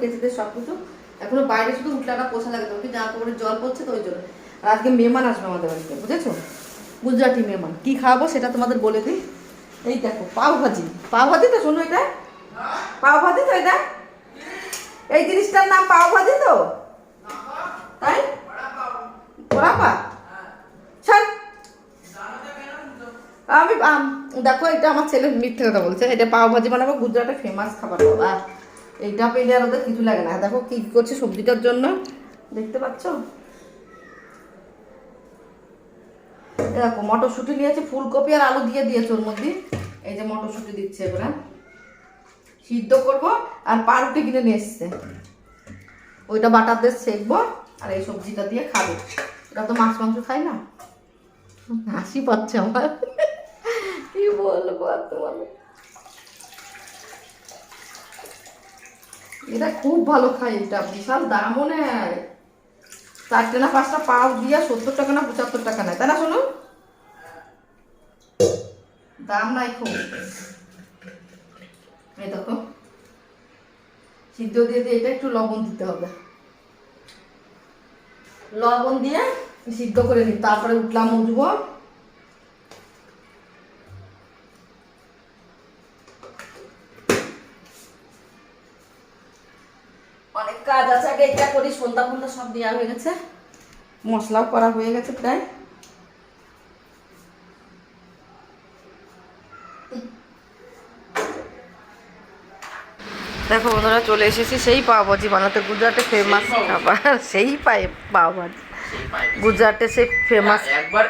কেচেতে সব কিছু। এখনও বাইরে শুধু উঠলাটা পোষা লাগে তোমাকে জামা কাপড়ে জল পড়ছে তো ওই জন্য আর আজকে মেহমান আসবে আমাদের বাড়িতে, বুঝেছ? গুজরাটি মেহমান। কি খাওয়াবো সেটা তোমাদের বলে দিই। এই দেখো, পাও ভাজি। পাও ভাজি তো শোনো এটা। পাও ভাজি তো এটা। এই জিনিসটার নাম পাও ভাজি তো? তাই? আমি দেখো এটা আমার ছেলে মিথ্যে কথা বলছে। এটা পাও ভাজি বানাবো গুজরাটের ফেমাস খাবার বাবা। এইটা পেলে আর ওদের কিছু লাগে না। দেখো কি করছে সবজিটার জন্য। দেখতে পাচ্ছ? দেখো মটরশুঁটি নিয়েছে, ফুলকপি আর আলু দিয়ে দিয়েছে ওর মধ্যে। এই যে মটরশুঁটি দিচ্ছে এবারে। সিদ্ধ করব আর পাউরুটি কিনে নিয়ে এসছে। ওইটা বাটার দিয়ে সেকবো আর এই সবজিটা দিয়ে খাব। এটা তো মাছ মাংস খাই না। হাসি পাচ্ছে আমার। কি বলব আর তোমাদের? এটা খুব ভালো খাই এটা, বিশাল দামও নেয় চারটে না, পাঁচটা পাও দিয়া সত্তর টাকা না, পঁচাত্তর টাকা নেয়, তাই না শোনো দাম নাই খুব। দেখো, সিদ্ধ দিয়ে দিয়ে এটা একটু লবণ দিতে হবে। লবণ দিয়ে সিদ্ধ করে নিই, তারপরে উঠলাম উঠবো এটা করি সন্ধ্যা ফন্ধ্যা সব দেওয়া হয়ে গেছে। মশলাও করা হয়ে গেছে প্রায়। দেখো বন্ধুরা চলে এসেছি সেই পাওভাজি বানাতে। গুজরাটে ফেমাস খাবার সেই পাই পাওভাজি গুজরাটে সেই ফেমাস একবার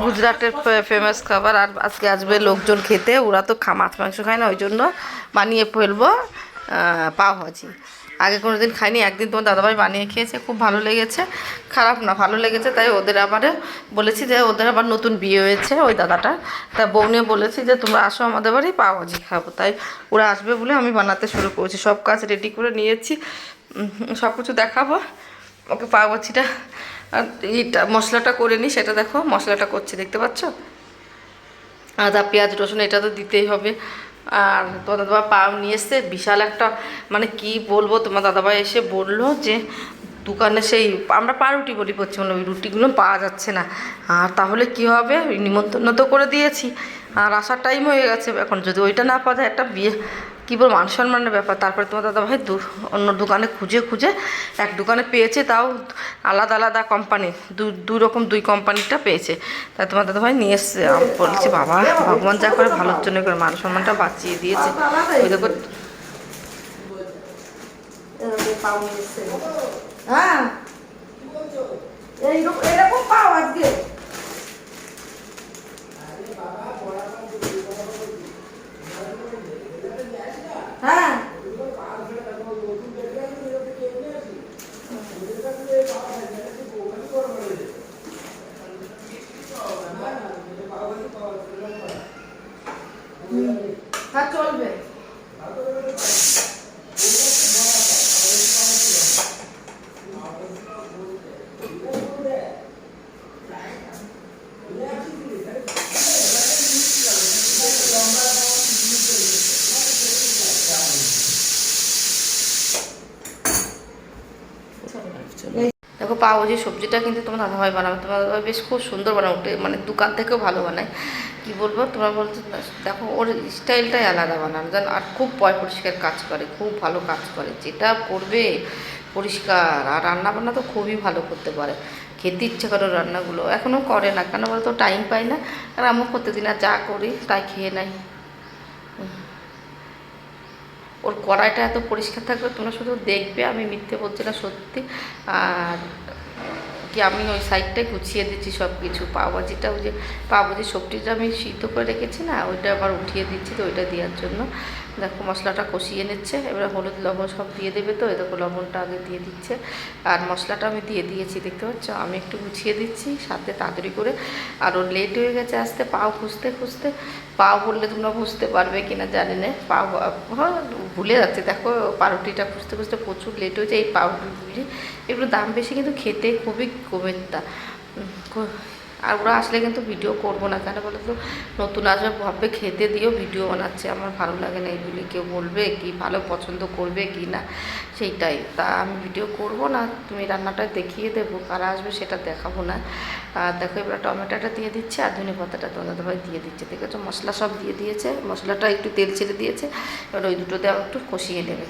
গুজরাটের ফেমাস খাবার। আর আজকে আসবে লোকজন খেতে ওরা তো খা মাছ মাংস খায় না ওই জন্য বানিয়ে ফেলব আহ, পাও ভাজি আগে কোনো দিন খাইনি, একদিন তোমার দাদাভাই বানিয়ে খেয়েছে, খুব ভালো লেগেছে। খারাপ না, ভালো লেগেছে, তাই ওদের আবার বলেছি যে ওদের আবার নতুন বিয়ে হয়েছে ওই দাদাটা। তা বউ নিয়ে বলেছি যে তোমরা আসো আমাদের বাড়ি, পাও ভাজি খাব। তাই ওরা আসবে বলে আমি বানাতে শুরু করেছি। সব কাজ রেডি করে নিয়েছি সব কিছু দেখাবো। ওকে পাও ভাজিটা, আর এইটা মশলাটা করে নিই, সেটা দেখো মশলাটা করছি, দেখতে পাচ্ছ? আদা, পেঁয়াজ, রসুন, এটা তো দিতেই হবে। আর তোমার দাদাভাই পা নিয়ে এসছে, বিশাল একটা মানে কি বলব, তোমার দাদাভাই এসে বলল যে, দোকানে সেই, আমরা পাউরুটি বলি মানে ওই রুটিগুলো পাওয়া যাচ্ছে না। আর তাহলে কি হবে? নিমন্ত্রণ তো করে দিয়েছি। আর আসার টাইম হয়ে গেছে। এখন যদি ওইটা না পাওয়া যায়, একটা বিয়ে কী বলব মান সম্মানের ব্যাপার। তারপরে তোমার দাদা ভাই দু, অন্য দোকানে খুঁজে খুঁজে এক দোকানে পেয়েছে, তাও আলাদা আলাদা কোম্পানি দু দুই রকম দুই কোম্পানিটা পেয়েছে। তাই তোমার দাদা ভাই নিয়ে এসছে। বলেছি, বাবা, ভগবান যা করে, ভালোর জন্য করে মান সম্মানটা বাঁচিয়ে দিয়েছে। ওই দেখো হ্যাঁ। এইরকম এরকম পাও আজকে। ഇന്നത്തെ പാഠം ജനത്തിൽ പോകുന്നത് കുറവുള്ളത് দেখো যে সবজিটা কিন্তু তোমার দাদাভাই বানাবে। তোমার দাদাভাই বেশ খুব সুন্দর বানাবে ওটা মানে দোকান থেকেও ভালো বানায়। কি বলব? তোমরা বলছো দেখো, ওর স্টাইলটাই আলাদা বানানো। জানো, আর খুব পয় পরিষ্কার কাজ করে, খুব ভালো কাজ করে। যেটা করবে, পরিষ্কার। আর রান্না বান্না তো খুবই ভালো করতে পারে। খেতে ইচ্ছে করে রান্নাগুলো। এখনও করে না, কেন বলতো? টাইম পাই না। আর আমিও প্রত্যেকদিন আর যা করি, তাই খেয়ে নাই ওর কড়াইটা এত পরিষ্কার থাকবে, তোমরা শুধু দেখবে, আমি মিথ্যে বলছি না সত্যি। আর কি আমি ওই সাইডটাই গুছিয়ে দিচ্ছি সব কিছু পাওভাজিটা ওই যে পাওভাজির সবজিটা আমি সিদ্ধ করে রেখেছি না, ওইটা আবার উঠিয়ে দিচ্ছি তো ওইটা দেওয়ার জন্য। দেখো মশলাটা কষিয়ে নিচ্ছে এবার হলুদ লবণ সব দিয়ে দেবে তো দেখো লবণটা আগে দিয়ে দিচ্ছে। আর মশলাটা আমি দিয়ে দিয়েছি দেখতে পাচ্ছ? আমি একটু গুছিয়ে দিচ্ছি সাথে তাড়াতাড়ি করে। আরও লেট হয়ে গেছে আসতে পাও খুঁজতে খুঁজতে। পাও বললে তোমরা বুঝতে পারবে কিনা জানি না। পাও হ্যাঁ, ভুলে যাচ্ছে। দেখো পাউরুটিটা খুঁজতে খুঁজতে প্রচুর লেট হয়েছে এই পাউরুটিগুলি এগুলো দাম বেশি কিন্তু খেতে খুবই কমের আর ওরা আসলে কিন্তু ভিডিও করব না। কেন বলো তো? নতুন আসবে, ভাববে খেতে দিও, ভিডিও বানাচ্ছে। আমার ভালো লাগে না এইগুলি কেউ বলবে কি ভালো পছন্দ করবে কি না? সেইটাই। তা আমি ভিডিও করব না, তুমি রান্নাটা দেখিয়ে দেবো। কারা আসবে সেটা দেখাবো না। দেখো, এবার টমেটোটা দিয়ে দিচ্ছে আর ধনে পাতাটা তোমাদের দিয়ে দিচ্ছে। আছে মশলা সব দিয়ে দিয়েছে। মশলাটা একটু তেল ছেড়ে দিয়েছে। এবার ওই দুটো দিয়ে একটু কষিয়ে নেবে।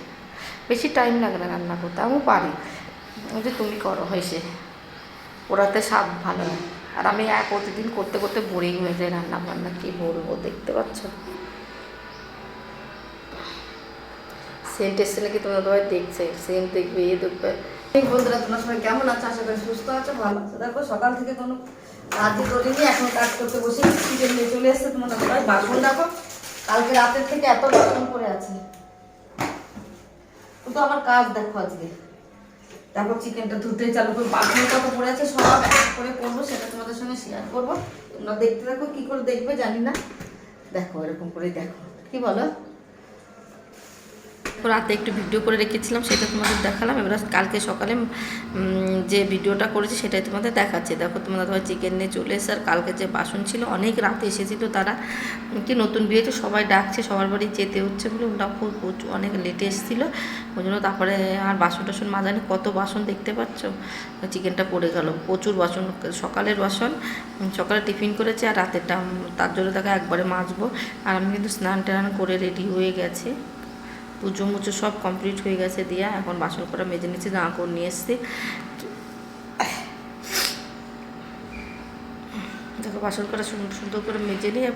বেশি টাইম লাগে না রান্না করতে। আমিও পারি। ওই যে তুমি করো হয়েছে। ওরাতে স্বাদ ভালো হয়। আর আমি এক প্রতিদিন করতে করতে বোরিং হয়ে যাই রান্না বান্না কি বলব দেখতে পাচ্ছ? সেন্ট এসছে নাকি তোমরা সবাই দেখছে সেন্ট দেখবে এ দেখবে। বন্ধুরা, তোমরা সবাই কেমন আছো? আশা করি সুস্থ আছো, ভালো আছো। দেখো, সকাল থেকে কোনো কাজই করিনি, এখন কাজ করতে বসে চিকেন নিয়ে চলে এসছে, তোমরা সবাই বাসন দেখো। কালকে রাতের থেকে এত বাসন পড়ে আছে। কিন্তু আমার কাজ দেখো আজকে। তারপর চিকেনটা ধুতে চালু করব। বাসন কত পড়ে আছে, সব এক করে করব, সেটা তোমাদের সঙ্গে শেয়ার করব। তোমরা দেখতে দেখো কি করে দেখবে জানি না। দেখো, এরকম করে দেখো। কি বলো? রাতে একটু ভিডিও করে রেখেছিলাম, সেটা তোমাদের দেখালাম। এবার কালকে সকালে যে ভিডিওটা করেছি সেটাই তোমাদের দেখাচ্ছি। দেখো তোমরা তোমার চিকেন নিয়ে চলে এসে আর কালকে যে বাসন ছিল, অনেক রাতে এসেছিল তারা। কি নতুন বিয়েতে সবাই ডাকছে, সবার বাড়ি যেতে হচ্ছে বলে ওরা খুব অনেক লেটে এসেছিল। ওই জন্য তারপরে আর বাসন টাসন মাজানি, কত বাসন দেখতে পাচ্ছ? চিকেনটা পড়ে গেল, প্রচুর বাসন, সকালের বাসন সকালে টিফিন করেছে আর রাতেরটা তার জন্য দেখো একবারে মাজবো। আর আমি কিন্তু স্নান টান করে রেডি হয়ে গেছি। পুজো মুজো সব কমপ্লিট হয়ে গেছে দিয়া এখন বাসন করা মেজে নিচ্ছি, জামা কাপড় নিয়ে এসছি। দেখো, বাসন করা সুন্দর সুন্দর করে মেজে নিয়ে,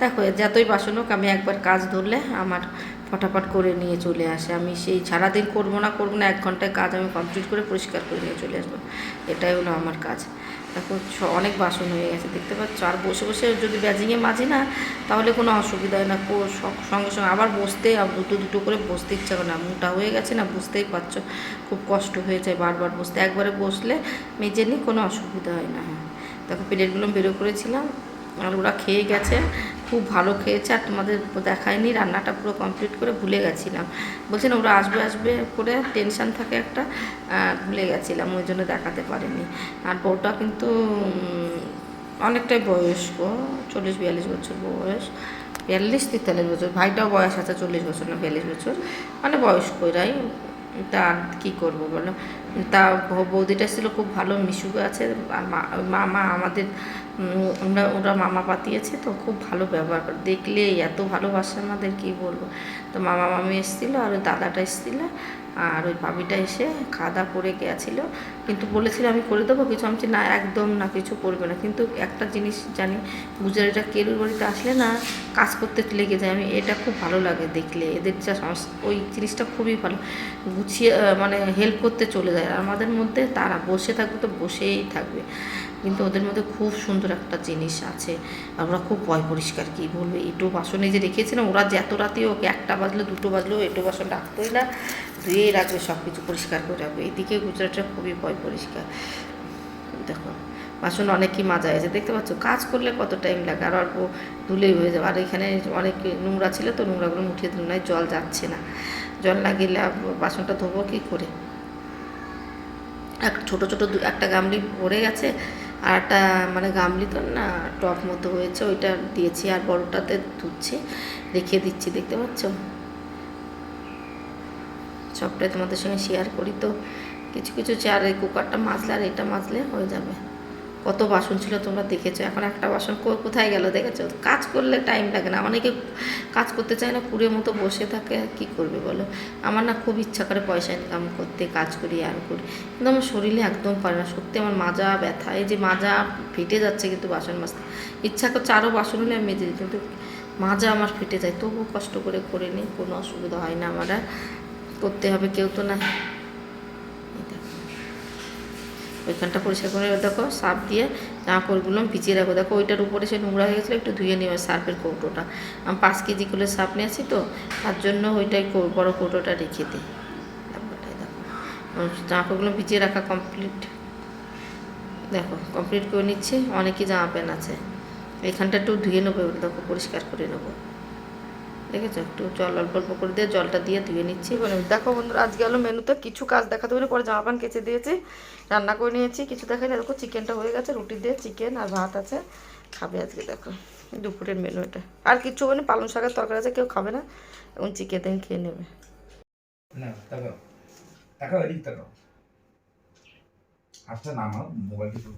দেখো, যতই বাসন হোক, আমি একবার কাজ ধরলে আমার ফটাফট করে নিয়ে চলে আসে। আমি সেই সারাদিন করব না করব না, এক ঘন্টায় কাজ আমি কমপ্লিট করে পরিষ্কার করে নিয়ে চলে আসব। এটাই হলো আমার কাজ। দেখো অনেক বাসন হয়ে গেছে, দেখতে পাচ্ছ? আর বসে বসে যদি ব্যাজিংয়ে মাঝি না, তাহলে কোনো অসুবিধা হয় না। সঙ্গে সঙ্গে আবার বসতে, আর দুটো দুটো করে বসতে ইচ্ছা করে না। মোটা হয়ে গেছে না, বুঝতেই পারছ? খুব কষ্ট হয়ে যায় বারবার বসতে। একবারে বসলে মেজে নিয়ে কোনো অসুবিধা হয় না। হ্যাঁ দেখো প্লেটগুলো বেরো করেছিলাম, আর ওরা খেয়ে গেছে। খুব ভালো খেয়েছে আর তোমাদের দেখায়নি, রান্নাটা পুরো কমপ্লিট করে ভুলে গেছিলাম। বলছেন ওরা আসবে আসবে করে টেনশান থাকে একটা ভুলে গেছিলাম, ওই জন্য দেখাতে পারিনি। আর বউটা কিন্তু অনেকটাই বয়স্ক, চল্লিশ বিয়াল্লিশ বছর বয়স, বিয়াল্লিশ তেতাল্লিশ বছর, ভাইটাও বয়স আছে চল্লিশ বছর না বিয়াল্লিশ বছর মানে বয়স্ক এরাই তা আর কী করব বলো? তা বৌদিটা ছিল খুব ভালো মিশুক আছে মামা আমাদের ওরা ওরা মামা পাতিয়েছে, তো খুব ভালো ব্যবহার করে। দেখলে এত ভালোবাসে আমাদের, কি বলব? তো মামা, মামি এসেছিল, আর দাদাটা এসেছিল আর ওই ভাবিটা এসে দাওয়া করে গেছিল। কিন্তু বলেছিল, আমি করে দেবো কিছু? আমি না, একদম না, কিছু করবে না। কিন্তু একটা জিনিস জানি গুজরাটিটা কেরুর বাড়িতে আসলে না, কাজ করতে লেগে যায়। আমি, এটা খুব ভালো লাগে দেখলে। এদের যা ওই জিনিসটা খুবই ভালো। গুছিয়ে মানে হেল্প করতে চলে যায়। আর আমাদের মধ্যে তারা বসে থাকবে তো বসেই থাকবে। কিন্তু ওদের মধ্যে খুব সুন্দর একটা জিনিস আছে। আর ওরা খুব ভয় পরিষ্কার, কী বলবে? এটো বাসনে যে রেখেছে না ওরা এত রাতে ওকে একটা বাজলে, দুটো বাজলেও এটো বাসন রাখতোই না। ধুয়েই রাখবে সব কিছু পরিষ্কার করে রাখবে। এদিকে গুজরাটটা খুবই ভয় পরিষ্কার। দেখো বাসন অনেকই মাজা হয়েছে। দেখতে পাচ্ছ, কাজ করলে কত টাইম লাগে, আর অল্প ধুলেই হয়ে যাবে। আর এখানে অনেক নোংরা ছিল তো নোংরাগুলো মুঠিয়ে দিল না জল যাচ্ছে না। জল না গেলে বাসনটা ধোবো কী করে? এক ছোটো ছোটো একটা গামলি পড়ে গেছে, আর একটা মানে গামলি তো না টপ মতো হয়েছে, ওইটা দিয়েছি, আর বড়টাতে ধুচ্ছি, রেখে দিচ্ছি। দেখতে পাচ্ছ? সবটাই তোমাদের সঙ্গে শেয়ার করি তো। কিছু কিছু চার এই কুকারটা মাজলে আর এটা মাজলে হয়ে যাবে। কত বাসন ছিল তোমরা দেখেছ? এখন একটা বাসন কোথায় গেল দেখেছ? কাজ করলে টাইম লাগে না। অনেকে কাজ করতে চায় না কুড়ের মতো বসে থাকে কি করবে বলো? আমার না খুব ইচ্ছা করে পয়সা ইনকাম করতে, কাজ করি, আর করি। কিন্তু আমার শরীরে একদম পারে না। সত্যি আমার মাজা ব্যথা। এই যে মাজা ফেটে যাচ্ছে কিন্তু বাসন মাজতে। ইচ্ছা করছে আরও বাসন হলে আমি মেজে দিই, কিন্তু মাজা আমার ফেটে যায়। তবুও কষ্ট করে করে নিই, কোনো অসুবিধা হয় না আমার আর। করতে হবে, কেউ তো না ওইখানটা পরিষ্কার করে দেখো সার্ফ দিয়ে জামা কাপড়গুলো ভিজিয়ে রাখো দেখো, ওইটার উপরে সে নোংরা হয়ে গেছিল, একটু ধুয়ে নেবে সার্ফের কৌটোটা। আমি পাঁচ কেজি করে সার্ফ নিয়েছি তো, তার জন্য ওইটাই বড় কৌটোটা রেখে দিই। দেখো। ভিজিয়ে রাখা কমপ্লিট দেখো কমপ্লিট করে নিচ্ছে। অনেকই জামা প্যান্ট আছে। এখানটা একটু ধুয়ে নেব দেখো পরিষ্কার করে নেব। দেখেছ? একটু জল অল্প অল্প করে দিয়ে জলটা দিয়ে ধুয়ে নিচ্ছি। মানে দেখো বন্ধুরা আজকে হলো মেনুতে কিছু কাজ দেখাতে পারে। পরে জামা প্যান্ট কেচে দিয়েছি রান্না করে নিয়েছি। কিছু দেখাই না দেখো চিকেনটা হয়ে গেছে রুটি দিয়ে চিকেন আর ভাত আছে। খাবে আজকে দেখো। দুপুরের মেনু এটা। আর কিছু মানে পালং শাকের তরকারি আছে কেউ খাবে না। এবং চিকেন খেয়ে নেবে। নামাও মোবাইলটা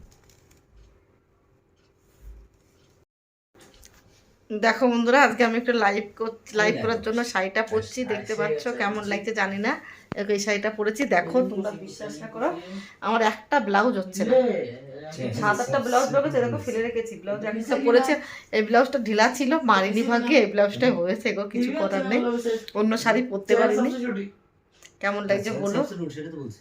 দেখো বন্ধুরা আজকে আমি একটু লাইভ লাইভ করার জন্য শাড়িটা পরছি দেখতে পাচ্ছ কেমন লাগছে জানি না। দেখো এই শাড়িটা পরেছি দেখো তোমরা বিশ্বাস না করো আমার একটা ব্লাউজ হচ্ছে না। সাত আটটা ব্লাউজ ব্লাউজ এরকম ফেলে রেখেছি ব্লাউজ একটা পরেছে। এই ব্লাউজটা ঢিলা ছিল মারিনি ভাগ্যে এই ব্লাউজটাই হয়েছে গো কিছু করার নেই। অন্য শাড়ি পরতে পারিনি। কেমন লাগছে বলো? সেটা তো বলছি।